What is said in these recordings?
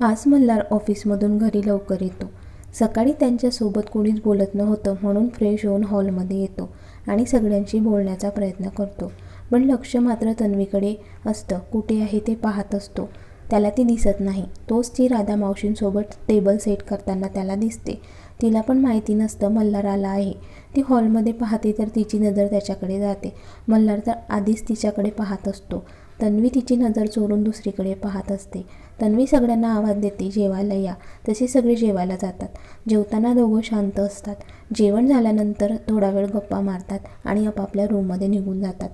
आज मल्हार ऑफिसमधून घरी लवकर येतो. सकाळी त्यांच्यासोबत कोणीच बोलत नव्हतं म्हणून फ्रेश होऊन हॉलमध्ये येतो आणि सगळ्यांशी बोलण्याचा प्रयत्न करतो. पण लक्ष मात्र तन्वीकडे असतं. कुठे आहे ते पाहत असतो. त्याला ती दिसत नाही. तोच ती राधा मावशींसोबत टेबल सेट करताना त्याला दिसते. तिला पण माहिती नसतं मल्हार आला आहे. ती हॉलमध्ये पाहते तर तिची नजर त्याच्याकडे जाते. मल्हार तर आधीच तिच्याकडे पाहत असतो. तन्वी तिची नजर चोरून दुसरीकडे पाहत असते. तन्वी सगळ्यांना आवाज देते जेवायला या. तसे सगळे जेवायला जातात. जेवताना दोघं शांत असतात. जेवण झाल्यानंतर थोडा वेळ गप्पा मारतात आणि आपापल्या रूममध्ये निघून जातात.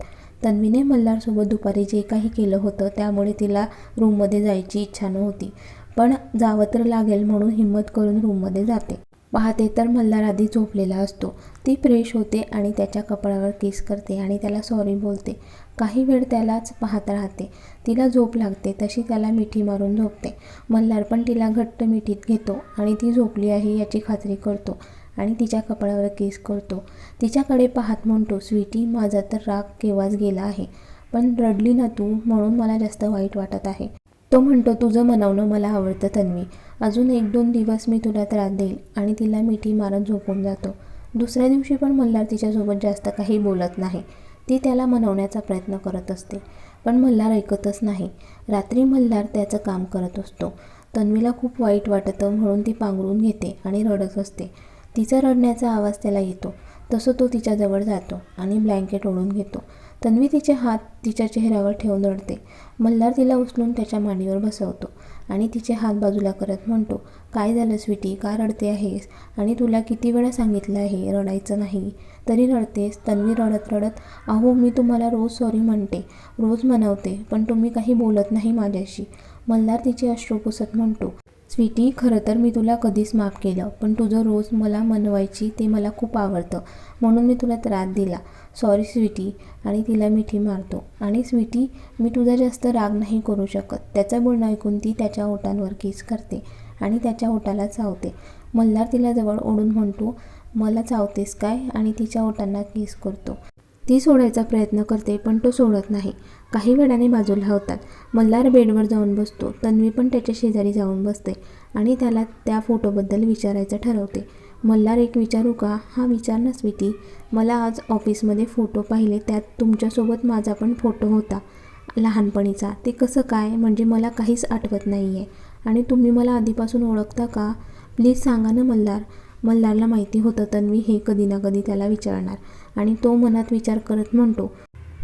तन्वीने मल्हारसोबत दुपारी जे काही केलं होतं त्यामुळे तिला रूममध्ये जायची इच्छा नव्हती पण जावं तर लागेल म्हणून हिंमत करून रूममध्ये जाते. पाहते तर मल्हार आधी झोपलेला असतो. ती फ्रेश होते आणि त्याच्या कपाळावर किस करते आणि त्याला सॉरी बोलते. काही वेळ त्यालाच पाहत राहते. तिला झोप लागते तशी त्याला मिठी मारून झोपते. मल्हार पण तिला घट्ट मिठीत घेतो आणि ती झोपली आहे याची खात्री करतो आणि तिच्या कपाळावर केस करतो. तिच्याकडे पाहत म्हणतो स्वीटी माझा तर राग केव्हाच गेला आहे. पण रडली ना तू म्हणून मला जास्त वाईट वाटत आहे. तो म्हणतो तुझं मनवणं मला आवडतं तन्वी. अजून एक दोन दिवस मी तुला त्रास देईल. आणि तिला मिठी मारत झोपून जातो. दुसऱ्या दिवशी पण मल्हार तिच्यासोबत जास्त काही बोलत नाही. ती त्याला मनवण्याचा प्रयत्न करत असते पण मल्हार ऐकतच नाही. रात्री मल्हार त्याचं काम करत असतो. तन्वीला खूप वाईट वाटतं म्हणून ती पांघरून घेते आणि रडत असते. तिचा रडण्याचा आवाज त्याला येतो. तसं तो तिच्याजवळ जातो आणि ब्लँकेट ओढून घेतो. तन्वी तिचे हात तिच्या चेहऱ्यावर ठेवून रडते. मल्हार तिला उचलून त्याच्या मांडीवर बसवतो आणि तिचे हात बाजूला करत म्हणतो काय झालं स्वीटी? का रडते आहेस? आणि तुला किती वेळा सांगितलं आहे रडायचं नाही. तरी रडतेस. तन्वी रडत रडत अहो मी तुम्हाला रोज सॉरी म्हणते. रोज म्हणवते पण तुम्ही काही बोलत नाही माझ्याशी. मल्हार तिचे अश्रू पुसत म्हणतो स्वीटी खरं तर मी तुला कधीच माफ केलं पण तुझं रोज मला मनवायची ते मला खूप आवडतं म्हणून मी तुला त्रास दिला. सॉरी स्वीटी आणि तिला मिठी मारतो. आणि स्वीटी मी तुझा जास्त राग नाही करू शकत. त्याचं बोलणं ऐकून ती त्याच्या ओटांवर किस करते आणि त्याच्या ओटाला चावते. मल्हार तिला जवळ ओढून म्हणतो मला चावतेस काय? आणि तिच्या ओटांना किस करतो. ती सोडायचा प्रयत्न करते पण तो सोडत नाही. काही वेळाने बाजूला होतात. मल्हार बेडवर जाऊन बसतो. तन्वी पण त्याच्या शेजारी जाऊन बसते आणि त्याला त्या फोटोबद्दल विचारायचं ठरवते. मल्हार एक विचारू का? हा विचार ना स्वीटी मला आज ऑफिसमध्ये फोटो पाहिले त्यात तुमच्यासोबत माझा पण फोटो होता. लहानपणीचा. ते कसं काय? म्हणजे मला काहीच आठवत नाही आहे आणि तुम्ही मला आधीपासून ओळखता का? प्लीज सांगा ना मल्हार. मल्हारला माहिती होतं तन्वी हे कधी ना कधी त्याला विचारणार. आणि तो मनात विचार करत म्हणतो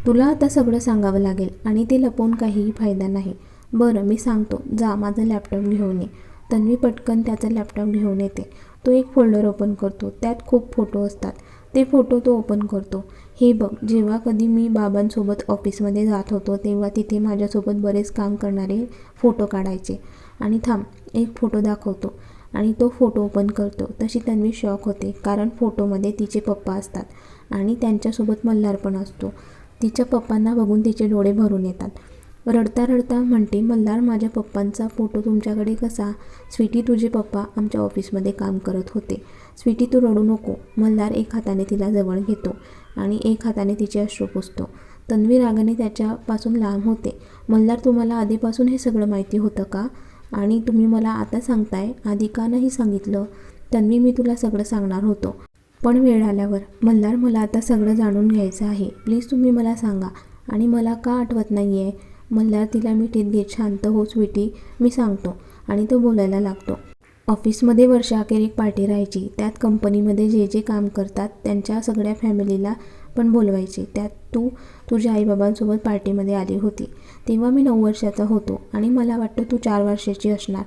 तुला आता सगळं सांगावं लागेल आणि ते लपवून काहीही फायदा नाही. बरं मी सांगतो. जा माझं लॅपटॉप घेऊन ये. तन्वी पटकन त्याचा लॅपटॉप घेऊन येते. तो एक फोल्डर ओपन करतो. त्यात खूप फोटो असतात. ते फोटो तो ओपन करतो. हे बघ जेव्हा कधी मी बाबांसोबत ऑफिसमध्ये जात होतो तेव्हा तिथे माझ्यासोबत बरेच काम करणारे फोटो काढायचे. आणि थांब एक फोटो दाखवतो. आणि तो फोटो ओपन करतो. तशी तन्वी शॉक होते कारण फोटोमध्ये तिचे पप्पा असतात. आणि त्यांच्यासोबत मल्हार पण असतो. तिच्या पप्पांना बघून तिचे डोळे भरून येतात. रडता रडता म्हणते मल्हार माझ्या पप्पांचा फोटो तुमच्याकडे कसा? स्वीटी तुझे पप्पा आमच्या ऑफिसमध्ये काम करत होते. स्वीटी तू रडू नको मल्हार एक हाताने तिला जवळ घेतो आणि एक हाताने तिचे अश्रू पुसतो. तन्वी रागाने त्याच्यापासून लांब होते. मल्हार तुम्हाला आधीपासून हे सगळं माहिती होतं का? आणि तुम्ही मला आता सांगताय? आधी का नाही सांगितलं तन्वी मी तुला सगळं सांगणार होतो. पण वेळ आल्यावर. मल्हार मला आता सगळं जाणून घ्यायचं आहे. प्लीज तुम्ही मला सांगा. आणि मला का आठवत नाही आहे मल्हार तिला मिठीत घेत शांत हो स्वीटी मी सांगतो आणि तो बोलायला लागतो. ऑफिसमध्ये वर्षाखेर एक पार्टी राहायची. त्यात कंपनीमध्ये जे जे काम करतात त्यांच्या सगळ्या फॅमिलीला पण बोलवायचे. त्यात तू तुझ्या आईबाबांसोबत पार्टीमध्ये आली होती. तेव्हा मी नऊ वर्षाचा होतो आणि मला वाटतं तू चार वर्षाची असणार.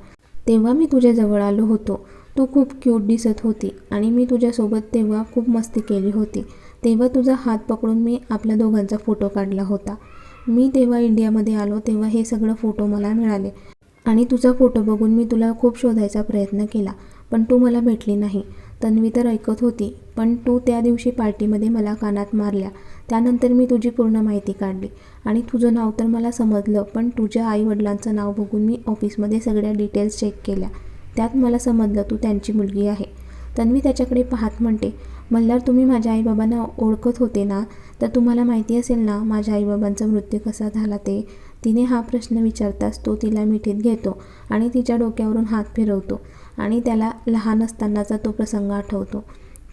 तेव्हा मी तुझ्याजवळ आलो होतो. तू खूप क्यूट दिसत होती आणि मी तुझ्यासोबत तेव्हा खूप मस्ती केली होती. तेव्हा तुझा हात पकडून मी आपल्या दोघांचा फोटो काढला होता. मी तेव्हा इंडियामध्ये आलो तेव्हा हे सगळं फोटो मला मिळाले. आणि तुझा फोटो बघून मी तुला खूप शोधायचा प्रयत्न केला पण तू मला भेटली नाही. तन्वी तर ऐकत होती पण तू त्या दिवशी पार्टीमध्ये मला कानात मारल्या. त्यानंतर मी तुझी पूर्ण माहिती काढली. आणि तुझं नाव तर मला समजलं पण तुझ्या आईवडिलांचं नाव बघून मी ऑफिसमध्ये सगळ्या डिटेल्स चेक केल्या. त्यात मला समजलं तू त्यांची मुलगी आहे. तन्वी त्याच्याकडे पाहत म्हणते मल्हार तुम्ही माझ्या आईबाबांना ओळखत होते ना? तर तुम्हाला माहिती असेल ना माझ्या आईबाबांचा मृत्यू कसा झाला ते? तिने हा प्रश्न विचारताच तो तिला मिठीत घेतो आणि तिच्या डोक्यावरून हात फिरवतो आणि त्याला लहान असतानाचा तो प्रसंग आठवतो.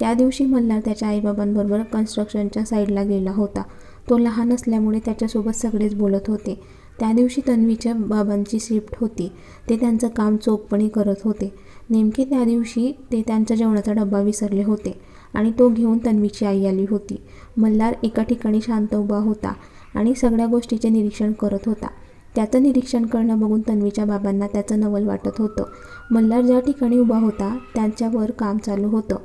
त्या दिवशी मल्हार त्याच्या आईबाबांबरोबर कन्स्ट्रक्शनच्या साईडला गेला होता. तो लहान असल्यामुळे त्याच्यासोबत सगळेच बोलत होते. त्या दिवशी तन्वीच्या बाबांची शिफ्ट होती. ते त्यांचं काम चोखपणे करत होते. नेमके त्या दिवशी ते त्यांच्या जेवणाचा डब्बा विसरले होते आणि तो घेऊन तन्वीची आई आली होती. मल्हार एका ठिकाणी शांत उभा होता आणि सगळ्या गोष्टीचे निरीक्षण करत होता. त्याचं निरीक्षण करणं बघून तन्वीच्या बाबांना त्याचं नवल वाटत होतं. मल्हार ज्या ठिकाणी उभा होता त्यांच्यावर काम चालू होतं.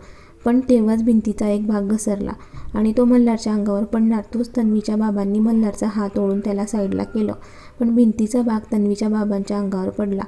पण तेव्हाच भिंतीचा एक भाग घसरला आणि तो मल्हारच्या अंगावर पडणार तोच तन्वीच्या बाबांनी मल्हारचा हात ओढून त्याला साईडला केलं. पण भिंतीचा भाग तन्वीच्या बाबांच्या अंगावर पडला.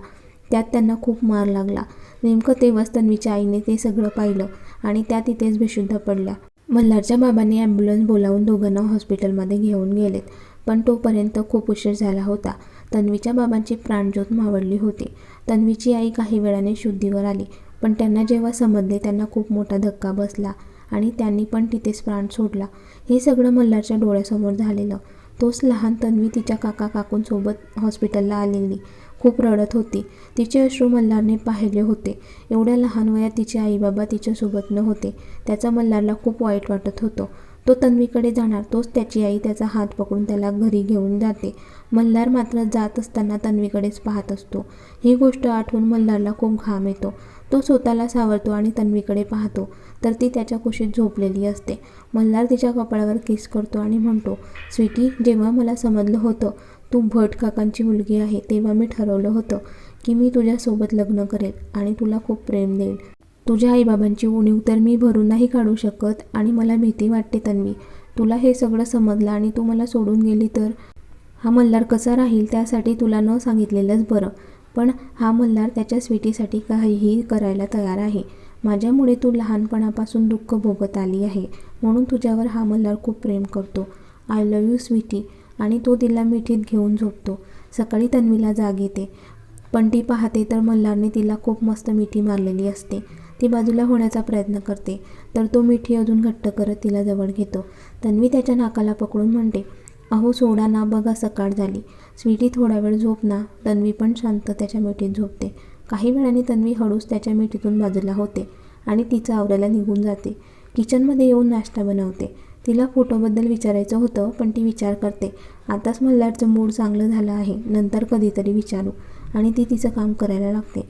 त्यात त्यांना खूप मार लागला. नेमकं तेव्हाच तन्वीच्या आईने ते सगळं पाहिलं आणि त्या तिथेच बेशुद्ध पडल्या. मल्हारच्या बाबांनी ॲम्ब्युलन्स बोलावून दोघांना हॉस्पिटलमध्ये घेऊन गेलेत. पण तोपर्यंत खूप उशीर झाला होता. तन्वीच्या बाबांची प्राणज्योत मावळली होती. तन्वीची आई काही वेळाने शुद्धीवर आली पण त्यांना जेव्हा समजले त्यांना खूप मोठा धक्का बसला आणि त्यांनी पण तिथेच प्राण सोडला. हे सगळं मल्हारच्या डोळ्यासमोर झालेलं. तोच लहान तन्वी तिच्या काका काकूंसोबत हॉस्पिटलला आलेली. खूप रडत होती. तिचे अश्रू मल्हारने पाहिले होते. एवढ्या लहान वयात तिचे आईबाबा तिच्यासोबत न होते त्याचा मल्हारला खूप वाईट वाटत होतं. तो तन्वीकडे जाणार. तोच त्याची आई त्याचा हात पकडून त्याला घरी घेऊन जाते. मल्हार मात्र जात असताना तन्वीकडेच पाहत असतो. ही गोष्ट आठवून मल्हारला खूप घाम येतो. तो स्वतःला सावरतो आणि तन्वीकडे पाहतो. तर ती त्याच्या कुशीत झोपलेली असते. मल्हार तिच्या कपाळावर किस करतो आणि म्हणतो स्वीटी जेव्हा मला समजलं होतं तू भट काकांची मुलगी आहे तेव्हा मी ठरवलं होतं की मी तुझ्यासोबत लग्न करेल आणि तुला खूप प्रेम देईल. तुझ्या आईबाबांची उणीव तर मी भरून नाही काढू शकत आणि मला भीती वाटते तन्वी. तुला हे सगळं समजलं आणि तू मला सोडून गेली तर? हा मल्हार कसा राहील त्यासाठी तुला न सांगितलेलंच बरं. पण हा मल्हार त्याच्या स्वीटीसाठी काहीही करायला तयार आहे. माझ्यामुळे तू लहानपणापासून दुःख भोगत आली आहे म्हणून तुझ्यावर हा मल्हार खूप प्रेम करतो. आय लव यू स्वीटी आणि तो तिला मिठीत घेऊन झोपतो. सकाळी तन्वीला जाग येते. पण ती पाहते तर मल्हारने तिला खूप मस्त मिठी मारलेली असते. ती बाजूला होण्याचा प्रयत्न करते. तर तो मिठी अजून घट्ट करत तिला जवळ घेतो. तन्वी त्याच्या नाकाला पकडून म्हणते अहो सोडा ना बघा सकाळ झाली. स्वीटी थोडा वेळ झोप ना. तन्वी पण शांत त्याच्या मिठीत झोपते. काही वेळाने तन्वी हळूच त्याच्या मिठीतून बाजूला होते आणि तिचं आवरायला निघून जाते. किचनमध्ये येऊन नाश्ता बनवते. तिला फोटोबद्दल विचारायचं होतं पण ती विचार करते आताच मल्हारचं मूड चांगलं झालं आहे नंतर कधीतरी विचारू. आणि ती तिचं काम करायला लागते.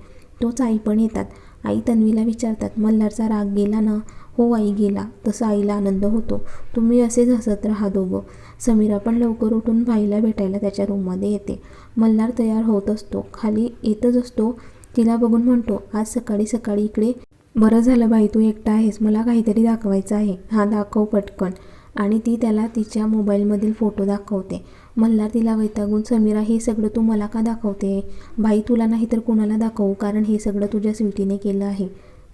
तोच आई पण येतात. आई तन्वीला विचारतात मल्हारचा राग गेला ना? हो आई गेला. तसं आईला आनंद होतो. तुम्ही असेच हसत राहा दोघं. समीरा पण लवकर उठून भाईला भेटायला त्याच्या रूममध्ये येते. मल्हार तयार होत असतो. खाली येतच असतो. तिला बघून म्हणतो आज सकाळी सकाळी इकडे. बरं झालं बाई तू एकटा आहेस. मला काहीतरी दाखवायचं आहे. हा दाखव पटकन. आणि ती त्याला तिच्या मोबाईलमधील फोटो दाखवते. मल्हार तिला वैतागून समीरा हे सगळं तू मला का दाखवते? बाई तुला नाही तर कुणाला दाखवू? कारण हे सगळं तुझ्या स्वीटीने केलं आहे.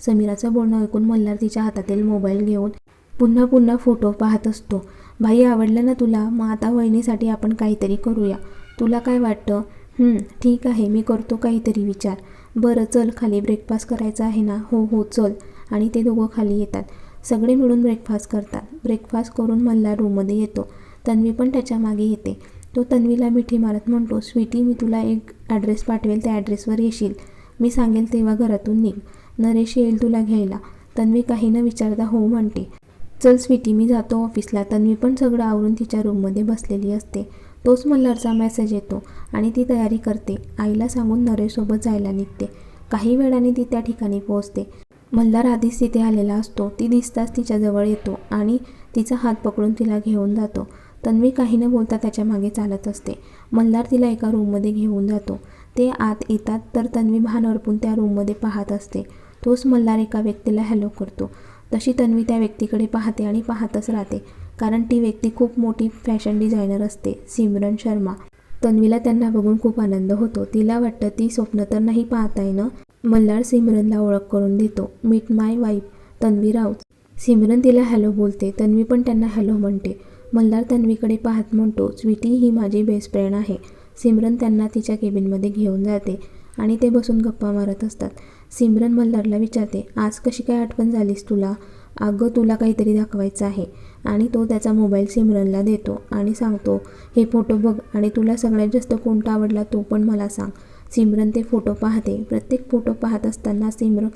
समीराचं बोलणं ऐकून मल्हार तिच्या हातातील मोबाईल घेऊन पुन्हा पुन्हा फोटो पाहत असतो. भाई आवडलं ना तुला? मग आता वहिनीसाठी आपण काहीतरी करूया. तुला काय वाटतं? ठीक आहे मी करतो काहीतरी विचार. बरं चल खाली ब्रेकफास्ट करायचा आहे ना? हो हो चल. आणि ते दोघं खाली येतात. सगळे मिळून ब्रेकफास्ट करतात. ब्रेकफास्ट करून मल्हार रूममध्ये येतो. तन्वी पण त्याच्यामागे येते. तो तन्वीला मिठी मारत म्हणतो स्वीटी मी तुला एक ॲड्रेस पाठवेल त्या ॲड्रेसवर येशील. मी सांगेल तेव्हा घरातून निघ. नरेश येईल तुला घ्यायला. तन्वी काही न विचारता हो म्हणते. चल स्वीटी मी जातो ऑफिसला तन्वी पण सगळं आवरून तिच्या रूममध्ये बसलेली असते. तोच मल्हारचा मेसेज येतो आणि ती तयारी करते. आईला सांगून नरेशसोबत जायला निघते. काही वेळाने ती त्या ठिकाणी पोहोचते. मल्हार आधीच तिथे आलेला असतो. ती दिसताच तिच्याजवळ येतो आणि तिचा हात पकडून तिला घेऊन जातो. तन्वी काही न बोलता त्याच्यामागे चालत असते. मल्हार तिला एका रूममध्ये घेऊन जातो. ते आत येतात तर तन्वी भान अर्पून त्या रूममध्ये पाहत असते. तोच मल्हार एका व्यक्तीला हॅलो करतो. तशी तन्वी त्या व्यक्तीकडे पाहते आणि पाहतच राहते. कारण ती व्यक्ती खूप मोठी फॅशन डिझायनर असते. सिमरन शर्मा. तन्वीला त्यांना बघून खूप आनंद होतो. तिला वाटतं ती स्वप्न तर नाही पाहता येणं मल्हार सिमरनला ओळख करून देतो. Meet my wife Tanvi Raut. Simran तिला हॅलो बोलते. तन्वी पण त्यांना हॅलो म्हणते. मल्हार तन्वीकडे पाहत म्हणतो स्वीटी ही माझी बेस्ट फ्रेंड आहे. सिमरन त्यांना तिच्या केबिनमध्ये घेऊन जाते आणि ते बसून गप्पा मारत असतात. सिमरन मल्हारला विचारते आज कशी काय आठवण झालीस तुला? अगं तुला काहीतरी दाखवायचं आहे. आणि तो त्याचा मोबाईल सिमरनला देतो आणि सांगतो हे फोटो बघ आणि तुला सगळ्यात जास्त कोणता आवडला तो पण मला सांग. सिमरन ते फोटो पाहते. प्रत्येक फोटो पाहत असताना सिमरन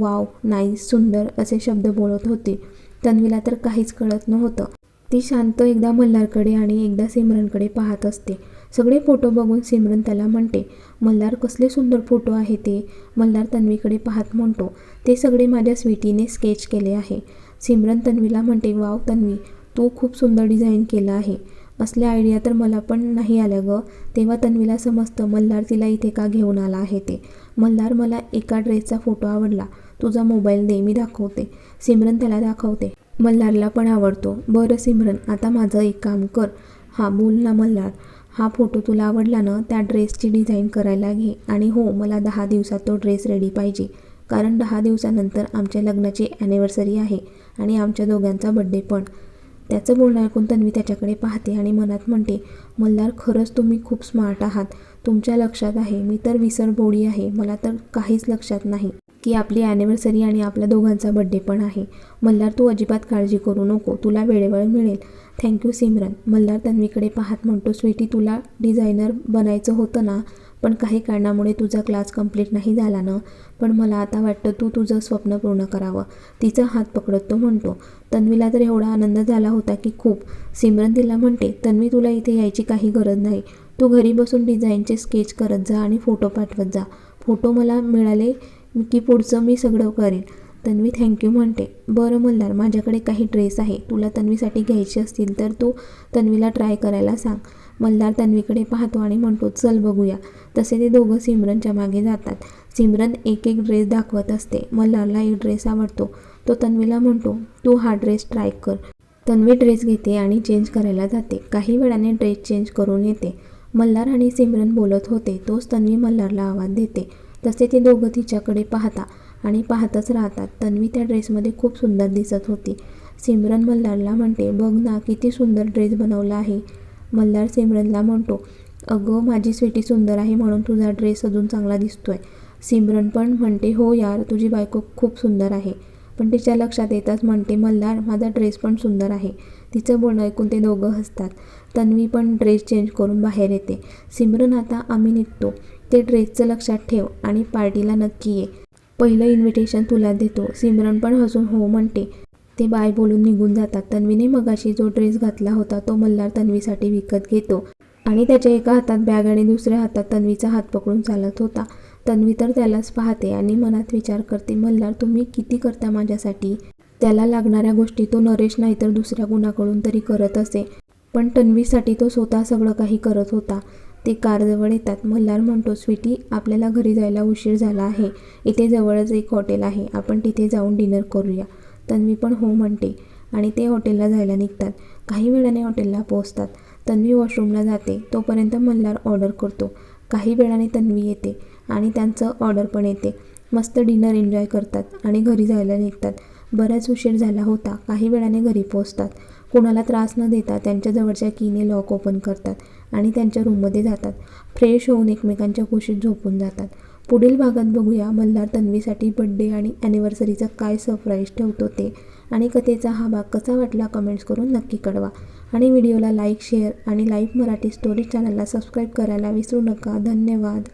वाव नाईस सुंदर असे शब्द बोलत होती. तन्वीला तर काहीच कळत नव्हतं. ती शांत एकदा मल्हारकडे आणि एकदा सिमरनकडे पाहत असते. सगळे फोटो बघून सिमरन त्याला म्हणते मल्हार कसले सुंदर फोटो आहे ते. मल्हार तन्वीकडे पाहत म्हणतो ते सगळे माझ्या स्वीटीने स्केच केले आहे. सिमरन तन्वीला म्हणते वाव तन्वी तू खूप सुंदर डिझाईन केलं आहे. असल्या आयडिया तर मला पण नाही आल्या गं. तेव्हा तन्वीला समजतं मल्हार तिला इथे का घेऊन आला आहे ते. मल्हार मला एका ड्रेसचा फोटो आवडला. तुझा मोबाईल दे मी दाखवते. सिमरन त्याला दाखवते. मल्हारला पण आवडतो. बरं सिमरन आता माझं एक काम कर. हां बोल ना मल्हार. हा फोटो तुला आवडला ना त्या ड्रेसची डिझाईन करायला घे. आणि हो मला दहा दिवसात तो ड्रेस रेडी पाहिजे. कारण दहा दिवसानंतर आमच्या लग्नाची ॲनिव्हर्सरी आहे. आणि आमच्या दोघांचा बड्डे पण. त्याचं बोलणं ऐकून तन्वी त्याच्याकडे पाहते आणि मनात म्हणते मल्हार खरंच तुम्ही खूप स्मार्ट आहात. तुमच्या लक्षात आहे. मी तर विसरबोडी आहे. मला तर काहीच लक्षात नाही. की आपली ॲनिव्हर्सरी आणि आपल्या दोघांचा बड्डे पण आहे. मल्हार तू अजिबात काळजी करू नको. तुला वेळेवर मिळेल. थँक्यू सिमरन. मल्हार तन्वीकडे पाहत म्हणतो स्वीटी तुला डिझायनर बनायचं होतं ना? पण काही कारणामुळे तुझा क्लास कंप्लीट नाही झाला ना? पण मला आता वाटतं तू तुझं स्वप्न पूर्ण करावं. तिचा हात पकडत तो म्हणतो तन्वीला तर एवढा आनंद झाला होता की खूप. सिमरन तिला म्हणते तन्वी तुला इथे यायची काही गरज नाही. तू घरी बसून डिझाईनचे स्केच करत जा आणि फोटो पाठवत जा. फोटो मला मिळाले की पुढचं मी सगळं करेन. तन्वी थँक्यू म्हणते. बरं मल्हार माझ्याकडे काही ड्रेस आहे. तुला तन्वीसाठी घ्यायचे असतील तर तू तन्वीला ट्राय करायला सांग. मल्हार तन्वीकडे पाहतो आणि म्हणतो चल बघूया. तसे ते दोघं सिमरनच्या मागे जातात. सिमरन एक एक ड्रेस दाखवत असते. मल्हारला एक ड्रेस आवडतो. तो तन्वीला म्हणतो तू हा ड्रेस ट्राय कर. तन्वी ड्रेस घेते आणि चेंज करायला जाते. काही वेळाने ड्रेस चेंज करून येते. मल्हार आणि सिमरन बोलत होते. तोच तन्वी मल्हारला आवाज देते. तसे ते दोघं तिच्याकडे पाहता आणि पाहतच राहतात. तन्वी त्या ड्रेसमध्ये खूप सुंदर दिसत होती. सिमरन मल्हारला म्हणते बघ ना किती सुंदर ड्रेस बनवला आहे. मल्हार सिमरनला म्हणतो अगं माझी स्वीटी सुंदर आहे म्हणून तुझा ड्रेस अजून चांगला दिसतोय. सिमरन पण म्हणते हो यार तुझी बायको खूप सुंदर आहे. पण तिच्या लक्षात येताच म्हणते मल्हार माझा ड्रेस पण सुंदर आहे. तिचं बोलणं ऐकून ते दोघं हसतात. तन्वी पण ड्रेस चेंज करून बाहेर येते. सिमरन आता आम्ही निघतो. ते ड्रेसचं लक्षात ठेव आणि पार्टीला नक्की ये. पहिलं इन्व्हिटेशन तुला देतो. सिमरन पण हसून हो म्हणते. ते बाय बोलून निघून जातात. तन्वीने मगाशी जो ड्रेस घातला होता तो मल्हार तन्वीसाठी विकत घेतो. आणि त्याच्या एका हातात बॅग आणि दुसऱ्या हातात तन्वीचा हात पकडून चालत होता. तन्वी तर त्यालाच पाहते आणि मनात विचार करते मल्हार तुम्ही किती करता माझ्यासाठी? त्याला लागणाऱ्या गोष्टी तो नरेश नाही तर दुसऱ्या कुणाकडून तरी करत असे. पण तन्वीसाठी तो स्वतः सगळं काही करत होता. ते कारजवळ येतात. मल्हार म्हणतो स्वीटी आपल्याला घरी जायला उशीर झाला आहे. इथे जवळच एक हॉटेल आहे. आपण तिथे जाऊन डिनर करूया. तन्वी पण हो म्हणते आणि ते हॉटेलला जायला निघतात. काही वेळाने हॉटेलला पोहोचतात. तन्वी वॉशरूमला जाते. तोपर्यंत मल्हार ऑर्डर करतो. काही वेळाने तन्वी येते आणि त्यांचं ऑर्डर पण येते. मस्त डिनर एन्जॉय करतात आणि घरी जायला निघतात. बराच उशीर झाला होता. काही वेळाने घरी पोहोचतात. कोणाला त्रास न देता त्यांच्या जवळच्या कीने लॉक ओपन करतात आणि त्यांच्या रूममध्ये जातात. फ्रेश होऊन एकमेकांच्या कुशीत झोपून जातात. पुढील भागात बघूया मल्हार तन्वीसाठी बड्डे आणि ॲनिव्हर्सरीचा काय सरप्राईज ठेवतो ते आणि कथेचा हा भाग कसा वाटला कमेंट्स करून नक्की कळवा. आणि व्हिडिओला लाईक शेअर आणि लाईव्ह मराठी स्टोरी चॅनलला सबस्क्राईब करायला विसरू नका. धन्यवाद.